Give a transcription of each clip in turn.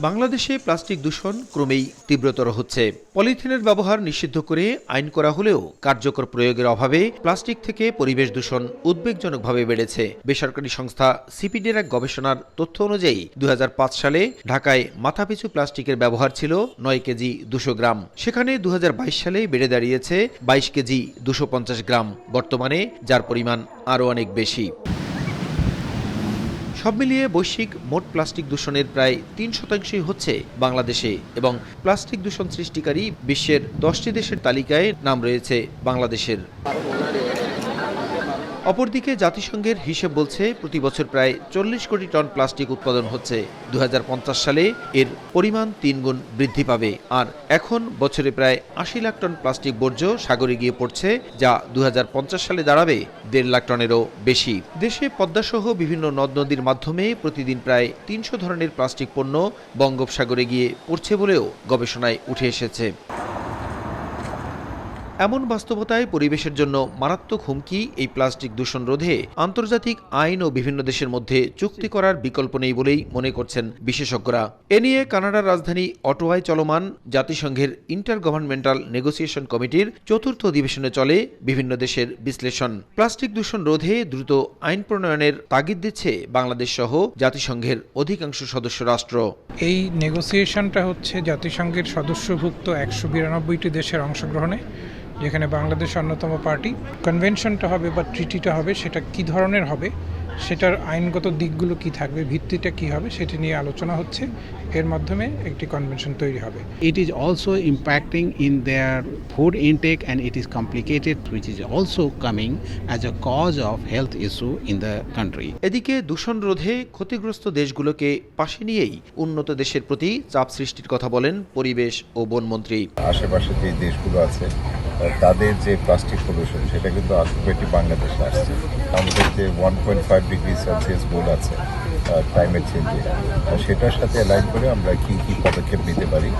বাংলাদেশে প্লাস্টিক দূষণ ক্রমেই তীব্রতর হচ্ছে। পলিথিনের ব্যবহার নিষিদ্ধ করে আইন করা হলেও কার্যকর প্রয়োগের অভাবে প্লাস্টিক থেকে পরিবেশ দূষণ উদ্বেগজনকভাবে বেড়েছে। বেসরকারি সংস্থা সিপিডির এক গবেষণার তথ্য অনুযায়ী দু হাজার পাঁচ সালে ঢাকায় মাথাপিছু প্লাস্টিকের ব্যবহার ছিল নয় কেজি দুশো গ্রাম। সেখানে দু সালে বেড়ে দাঁড়িয়েছে বাইশ কেজি দুশো গ্রাম। বর্তমানে যার পরিমাণ আরও অনেক বেশি। সব মিলিয়ে বৈশ্বিক মোট প্লাস্টিক দূষণের প্রায় তিন শতাংশই হচ্ছে বাংলাদেশে এবং প্লাস্টিক দূষণ সৃষ্টিকারী বিশ্বের দশটি দেশের তালিকায় নাম রয়েছে বাংলাদেশের। অপরদিকে জাতিসংঘের হিসেব বলছে, প্রতি বছর প্রায় চল্লিশ কোটি টন প্লাস্টিক উৎপাদন হচ্ছে। দু হাজার পঞ্চাশ সালে এর পরিমাণ তিন গুণ বৃদ্ধি পাবে। আর এখন বছরে প্রায় আশি লাখ টন প্লাস্টিক বর্জ্য সাগরে গিয়ে পড়ছে, যা দু হাজার পঞ্চাশ সালে দাঁড়াবে দেড় লাখ টনেরও বেশি। দেশে পদ্মাসহ বিভিন্ন নদ নদীর মাধ্যমে প্রতিদিন প্রায় তিনশো ধরনের প্লাস্টিক পণ্য বঙ্গোপসাগরে গিয়ে পড়ছে বলেও গবেষণায় উঠে এসেছে। এমন বাস্তবতায় পরিবেশের জন্য মারাত্মক হুমকি এই প্লাস্টিক দূষণ রোধে আন্তর্জাতিক আইন ও বিভিন্ন দেশের মধ্যে চুক্তি করার বিকল্প নেই বলেই মনে করছেন বিশেষজ্ঞরা। এ নিয়ে কানাডার রাজধানী অটোয়ায় চলমান জাতিসংঘের ইন্টার গভর্নমেন্টাল নেগোসিয়েশন কমিটির চতুর্থ অধিবেশনে চলে বিভিন্ন দেশের বিশ্লেষণ। প্লাস্টিক দূষণ রোধে দ্রুত আইন প্রণয়নের তাগিদ দিচ্ছে বাংলাদেশ সহ জাতিসংঘের অধিকাংশ সদস্য রাষ্ট্র। এই নেগোসিয়েশনটা হচ্ছে জাতিসংঘের সদস্যভুক্ত একশো বিরানব্বইটি দেশের অংশগ্রহণে যেখানে বাংলাদেশ অন্যতম পার্টি। কনভেনশনটা হবে বা ট্রিটিটা হবে সেটা কি ধরনের হবে সেটার আইনগত দিকগুলো কি থাকবে ভিত্তিটা কি হবে সেটা নিয়ে আলোচনা হচ্ছে। এর মাধ্যমে একটি কনভেনশন তৈরি হবে। It is also impacting in their food intake and it is complicated which is also coming as a cause of health issue in the country এদিকে দূষণ রোধে ক্ষতিগ্রস্ত দেশগুলোকে পাশে নিয়েই উন্নত দেশের প্রতি চাপ সৃষ্টির কথা বলেন পরিবেশ ও বনমন্ত্রী আশেপাশে যে দেশগুলো আছে তাদের যে প্লাস্টিক পলিউশন সেটা কিন্তু আলটিমেটলি বাংলাদেশে আসছে। আমাদের যে one point five degree Celsius goal আছে ক্লাইমেট চেঞ্জে সেটার সাথে অ্যালাইন করে আমরা কি কি পদক্ষেপ নিতে পারি,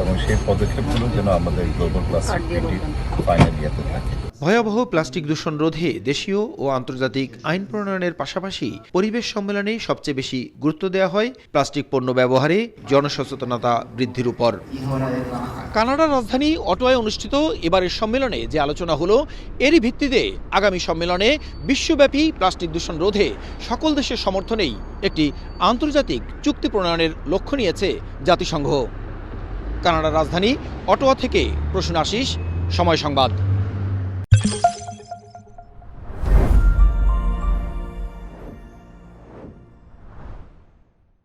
এবং সেই পদক্ষেপগুলো যেন আমাদের গ্লোবাল প্লাস্টিক ফাইনাল ইয়াতে থাকে। ভয়াবহ প্লাস্টিক দূষণ রোধে দেশীয় ও আন্তর্জাতিক আইন প্রণয়নের পাশাপাশি পরিবেশ সম্মেলনে সবচেয়ে বেশি গুরুত্ব দেওয়া হয় প্লাস্টিক পণ্য ব্যবহারে জনসচেতনতা বৃদ্ধির উপর। কানাডার রাজধানী অটোয়ায় অনুষ্ঠিত এবারের সম্মেলনে যে আলোচনা হলো, এরই ভিত্তিতে আগামী সম্মেলনে বিশ্বব্যাপী প্লাস্টিক দূষণ রোধে সকল দেশের সমর্থনেই একটি আন্তর্জাতিক চুক্তি প্রণয়নের লক্ষ্য নিয়েছে জাতিসংঘ। কানাডার রাজধানী অটোয়া থেকে প্রসূন আশিস, সময় সংবাদ।